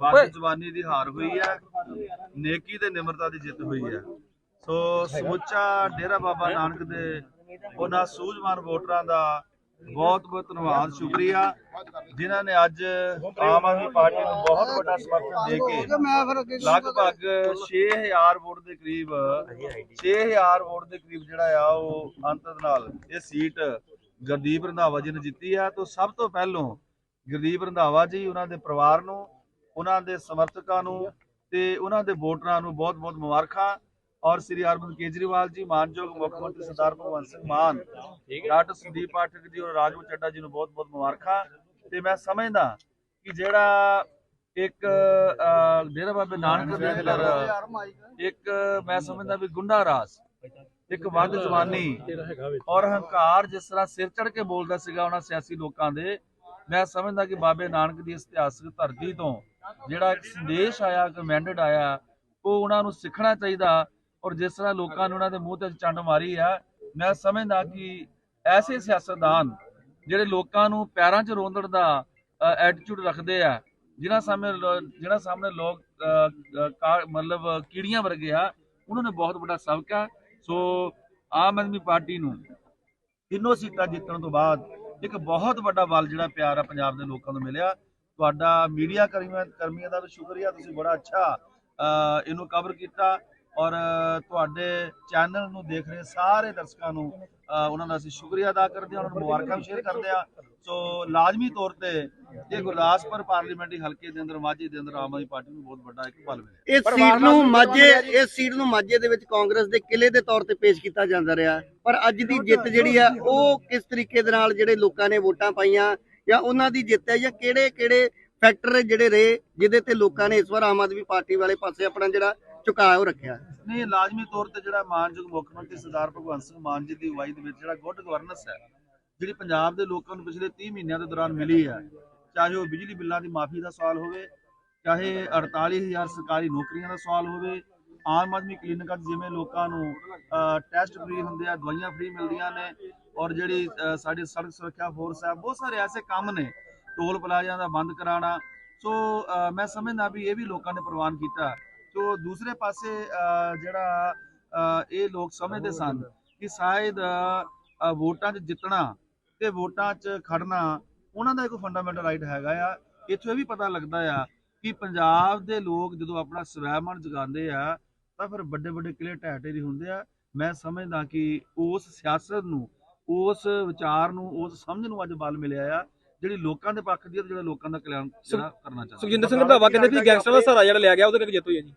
ਬਾਦ ਜਵਾਨੀ ਦੀ ਹਾਰ ਹੋਈ ਹੈ ਨੇਕੀ ਤੇ ਨਿਮਰਤਾ ਦੀ ਜਿੱਤ ਹੋਈ ਹੈ ਸੋ ਸਮੁੱਚਾ ਡੇਰਾ ਬਾਬਾ ਨਾਨਕ ਦੇ ਉਹਨਾਂ ਸੂਝਵਾਨ ਵੋਟਰਾਂ ਦਾ ਬਹੁਤ ਬਹੁਤ ਧੰਨਵਾਦ ਸ਼ੁਕਰੀਆ। ਜਿਨ੍ਹਾਂ ਨੇ ਅੱਜ ਆਮ ਆਦਮੀ ਪਾਰਟੀ ਨੂੰ ਬਹੁਤ ਵੱਡਾ ਸਮਰਥਨ ਦੇ ਕੇ ਲਗਭਗ 6000 ਵੋਟ ਦੇ ਕਰੀਬ 6000 ਵੋਟ ਦੇ ਕਰੀਬ ਜਿਹੜਾ ਆ ਉਹ ਅੰਤ ਨਾਲ ਇਹ ਸੀਟ ਗੁਰਦੀਪ ਰੰਧਾਵਾ ਜੀ ਨੇ ਜਿੱਤੀ ਆ। ਤੋਂ ਸਭ ਤੋਂ ਪਹਿਲੋਂ ਗੁਰਦੀਪ ਰੰਧਾਵਾ ਜੀ ਉਹਨਾਂ ਦੇ ਪਰਿਵਾਰ ਨੂੰ ਉਹਨਾਂ ਦੇ ਸਮਰਥਕਾਂ ਨੂੰ ਤੇ ਉਹਨਾਂ ਦੇ ਵੋਟਰਾਂ ਨੂੰ ਬਹੁਤ-ਬਹੁਤ ਮੁਬਾਰਕਾਂ। ਔਰ ਸ੍ਰੀ ਅਰਵਿੰਦ ਕੇਜਰੀਵਾਲ ਜੀ ਮਾਨਯੋਗ ਮੁੱਖ ਮੰਤਰੀ ਸਰਦਾਰ ਭਗਵੰਤ ਸਿੰਘ ਮਾਨ ਡਾਕਟਰ ਸੰਦੀਪ ਪਾਠਕ ਜੀ ਔਰ ਰਾਜਵਰ ਚੱਡਾ ਜੀ ਨੂੰ ਬਹੁਤ-ਬਹੁਤ ਮੁਬਾਰਕਾਂ। ਤੇ ਮੈਂ ਸਮਝਦਾ ਕਿ ਜਿਹੜਾ ਇੱਕ ਡੇਰਾ ਬਾਬੇ ਨਾਨਕ ਦੇ ਅੰਦਰ ਇੱਕ ਮੈਂ ਸਮਝਦਾ ਵੀ ਗੁੰਡਾ ਰਾਜ ਇੱਕ ਵੱਧ ਜਵਾਨੀ ਔਰ ਹੰਕਾਰ ਜਿਸ ਤਰ੍ਹਾਂ ਸਿਰ ਚੜ ਕੇ ਬੋਲਦਾ ਸੀਗਾ ਉਹਨਾਂ ਸਿਆਸੀ ਲੋਕਾਂ ਦੇ ਮੈਂ ਸਮਝਦਾ ਕਿ ਬਾਬੇ ਨਾਨਕ ਦੀ ਇਤਿਹਾਸਕ ਧਰਤੀ ਤੋਂ ਜਿਹੜਾ ਇੱਕ ਸੰਦੇਸ਼ ਆਇਆ ਕਮੈਂਡਡ ਆਇਆ, ਉਹ ਉਹਨਾਂ ਨੂੰ ਸਿੱਖਣਾ ਚਾਹੀਦਾ ਔਰ ਜਿਸ ਤਰ੍ਹਾਂ ਲੋਕਾਂ ਨੇ ਉਹਨਾਂ ਦੇ ਮੂੰਹ ਤੇ ਚੰਡ ਮਾਰੀ ਆ, ਮੈਂ ਸਮਝਦਾ ਕਿ ਐਸੇ ਸਿਆਸਤਦਾਨ ਜਿਹੜੇ ਲੋਕਾਂ ਨੂੰ ਪੈਰਾਂ 'ਚ ਰੋਂਦਣ ਦਾ ਐਟੀਟਿਊਡ ਰੱਖਦੇ ਆ, ਜਿਨ੍ਹਾਂ ਸਾਹਮਣੇ ਲੋ- ਸਾਹਮਣੇ ਲੋਕ ਕਾ- ਮਤਲਬ ਕੀੜੀਆਂ ਵਰਗੇ ਆ, ਉਹਨਾਂ ਨੇ ਬਹੁਤ ਵੱਡਾ ਸਬਕ ਆ। ਸੋ ਆਮ ਆਦਮੀ ਪਾਰਟੀ ਨੂੰ ਤਿੰਨੋਂ ਸੀਟਾਂ ਜਿੱਤਣ ਤੋਂ ਬਾਅਦ ਇੱਕ ਬਹੁਤ ਵੱਡਾ ਬਲ ਜਿਹੜਾ ਪਿਆਰ ਆ ਪੰਜਾਬ ਦੇ ਲੋਕਾਂ ਨੂੰ ਮਿਲਿਆ। ਤੁਹਾਡਾ ਮੀਡੀਆ ਕਰਮੀਆਂ ਕਰਮੀਆਂ ਦਾ ਵੀ ਸ਼ੁਕਰੀਆ, ਤੁਸੀਂ ਬੜਾ ਅੱਛਾ ਇਹਨੂੰ ਕਵਰ ਕੀਤਾ ਔਰ ਤੁਹਾਡੇ ਚੈਨਲ ਨੂੰ ਦੇਖ ਰਹੇ ਸਾਰੇ ਦਰਸ਼ਕਾਂ ਨੂੰ ਉਹਨਾਂ ਦਾ ਅਸੀਂ ਸ਼ੁਕਰੀਆ ਅਦਾ ਕਰਦੇ ਹਾਂ, ਉਹਨਾਂ ਨੂੰ ਮੁਬਾਰਕਾਂ ਸ਼ੇਅਰ ਕਰਦੇ ਆ ਸੋ ਲਾਜ਼ਮੀ ਤੌਰ ਤੇ ਇਹ ਗੁਰਦਾਸਪੁਰ ਪਾਰਲੀਮੈਂਟਰੀ ਹਲਕੇ ਦੇ ਅੰਦਰ, ਮਾਝੇ ਦੇ ਅੰਦਰ ਆਮ ਆਦਮੀ ਪਾਰਟੀ ਨੂੰ ਬਹੁਤ ਵੱਡਾ ਇੱਕ ਬਲ ਮਿਲਿਆ। ਇਸ ਸੀਟ ਨੂੰ ਮਾਝੇ, ਇਸ ਸੀਟ ਨੂੰ ਮਾਝੇ ਦੇ ਵਿੱਚ ਕਾਂਗਰਸ ਦੇ ਕਿਲੇ ਦੇ ਤੌਰ ਤੇ ਪੇਸ਼ ਕੀਤਾ ਜਾਂਦਾ ਰਿਹਾ। ਪਰ ਅੱਜ ਦੀ ਜਿੱਤ ਜਿਹੜੀ ਆ ਉਹ ਕਿਸ ਤਰੀਕੇ ਦੇ ਨਾਲ ਜਿਹੜੇ ਲੋਕਾਂ ਨੇ ਵੋਟਾਂ ਪਾਈਆਂ ਜਾਂ ਉਹਨਾਂ ਦੀ ਜਿੱਤ ਹੈ ਜਾਂ ਕਿਹੜੇ ਕਿਹੜੇ ਫੈਕਟਰ ਜਿਹੜੇ ਰਹੇ ਜਿਹਦੇ ਤੇ ਲੋਕਾਂ ਨੇ ਇਸ ਵਾਰ ਆਮ ਆਦਮੀ ਪਾਰਟੀ ਵਾਲੇ ਪਾਸੇ ਆਪਣਾ ਜਿਹੜਾ ਝੁਕਾਅ ਉਹ ਰੱਖਿਆ। ਨਹੀਂ, ਲਾਜ਼ਮੀ ਤੌਰ ਤੇ ਜਿਹੜਾ ਮਾਨਯੋਗ ਮੁੱਖ ਮੰਤਰੀ ਸਰਦਾਰ ਭਗਵੰਤ ਸਿੰਘ ਮਾਨ ਜੀ ਦੀ ਅਗਵਾਈ ਦੇ ਵਿੱਚ ਜਿਹੜਾ ਗੁੱਡ ਗਵਰਨੈਂਸ ਹੈ, ਜਿਹੜੀ ਪੰਜਾਬ ਦੇ ਲੋਕਾਂ ਨੂੰ ਪਿਛਲੇ 30 ਮਹੀਨਿਆਂ ਦੇ ਦੌਰਾਨ ਮਿਲੀ ਹੈ, ਚਾਹੇ ਉਹ ਬਿਜਲੀ ਬਿੱਲਾਂ ਦੀ ਮਾਫੀ ਦਾ ਸਵਾਲ ਹੋਵੇ, ਚਾਹੇ 48000 ਸਰਕਾਰੀ ਨੌਕਰੀਆਂ ਦਾ ਸਵਾਲ ਹੋਵੇ ਆਮ ਆਦਮੀ ਕਲੀਨਿਕਾਂ 'ਚ ਜਿਵੇਂ ਲੋਕਾਂ ਨੂੰ ਟੈਸਟ ਫ੍ਰੀ ਹੁੰਦੇ ਆ ਦਵਾਈਆਂ ਫ੍ਰੀ ਮਿਲਦੀਆਂ ਨੇ ਔਰ ਜਿਹੜੀ ਸਾਡੀ ਸੜਕ ਸੁਰੱਖਿਆ ਫੋਰਸ ਹੈ ਬਹੁਤ ਸਾਰੇ ਐਸੇ ਕੰਮ ਨੇ ਟੋਲ ਪਲਾਜ਼ਿਆਂ ਦਾ ਬੰਦ ਕਰਾਉਣਾ। ਸੋ ਮੈਂ ਸਮਝਦਾ ਵੀ ਇਹ ਵੀ ਲੋਕਾਂ ਨੇ ਪ੍ਰਵਾਨ ਕੀਤਾ। ਸੋ ਦੂਸਰੇ ਪਾਸੇ ਜਿਹੜਾ ਇਹ ਲੋਕ ਸਮਝਦੇ ਸਨ ਕਿ ਸ਼ਾਇਦ ਵੋਟਾਂ 'ਚ ਜਿੱਤਣਾ ਤੇ ਵੋਟਾਂ 'ਚ ਖੜਨਾ ਉਹਨਾਂ ਦਾ ਇੱਕ ਫੰਡਾਮੈਂਟਲ ਰਾਈਟ ਹੈਗਾ ਆ। ਇੱਥੋਂ ਇਹ ਵੀ ਪਤਾ ਲੱਗਦਾ ਆ ਕਿ ਪੰਜਾਬ ਦੇ ਲੋਕ ਜਦੋਂ ਆਪਣਾ ਸਵੈਮਾਨ ਜਗਾਉਂਦੇ ਆ ਤਾਂ ਫਿਰ ਵੱਡੇ ਵੱਡੇ ਕਿਲੇ ਢੇਰੀ ਹੁੰਦੇ ਆ। ਮੈਂ ਸਮਝਦਾ ਕਿ ਉਸ ਸਿਆਸਤ ਨੂੰ ਉਸ ਵਿਚਾਰ ਨੂੰ ਉਸ ਸਮਝ ਨੂੰ ਅੱਜ ਬਲ ਮਿਲਿਆ ਆ ਜਿਹੜੀ ਲੋਕਾਂ ਦੇ ਪੱਖ ਦੀ ਤੇ ਜਿਹੜਾ ਲੋਕਾਂ ਦਾ ਕਲਿਆਣ ਜਿਹੜਾ ਕਰਨਾ ਚਾਹੁੰਦਾ। ਸੁਖਜਿੰਦਰ ਸਿੰਘ ਰੰਧਾਵਾ ਕਹਿੰਦੇ ਵੀ ਗੈਂਗਸਟਰ ਦਾ ਸਹਾਰਾ ਜਿਹੜਾ ਲਿਆ ਗਿਆ ਉਹਦੇ ਕਰਕੇ ਜਿੱਤ ਹੋਈ ਹੈ ਜੀ?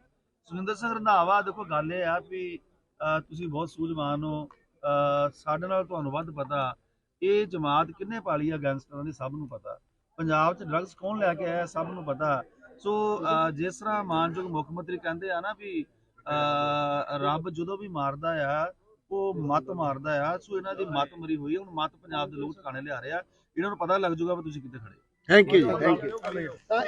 ਸੁਰਿੰਦਰ ਸਿੰਘ ਰੰਧਾਵਾ ਦੇਖੋ ਗੱਲ ਇਹ ਆ ਵੀ ਤੁਸੀਂ ਬਹੁਤ ਸੂਝਵਾਨ ਹੋ। ਸਾਡੇ ਨਾਲ ਤੁਹਾਨੂੰ ਵੱਧ ਪਤਾ ਇਹ ਜਮਾਤ ਕਿੰਨੇ ਪਾਲੀ ਆ ਗੈਂਗਸਟਰਾਂ ਦੀ ਸਭ ਨੂੰ ਪਤਾ। ਪੰਜਾਬ 'ਚ ਡਰੱਗਸ ਕੌਣ ਲੈ ਕੇ ਆਇਆ ਸਭ ਨੂੰ ਪਤਾ। ਸੋ ਜਿਸ ਤਰ੍ਹਾਂ ਮਾਨਯੋਗ ਮੁੱਖ ਮੰਤਰੀ ਕਹਿੰਦੇ ਆ ਨਾ ਵੀ ਰੱਬ ਜਦੋਂ ਵੀ ਮਾਰਦਾ ਆ ਉਹ ਮਤ ਮਾਰਦਾ ਆ ਸੋ ਇਹਨਾਂ ਦੀ ਮਤ ਮਰੀ ਹੋਈ ਹੈ ਹੁਣ ਮਤ ਪੰਜਾਬ ਦੇ ਲੋਕ ਟਿਕਾਣੇ ਲਿਆ ਰਹੇ ਆ। ਇਹਨਾਂ ਨੂੰ ਪਤਾ ਲੱਗ ਜਾਊਗਾ ਵੀ ਤੁਸੀਂ ਕਿੱਥੇ ਖੜੇ thank you ji thank you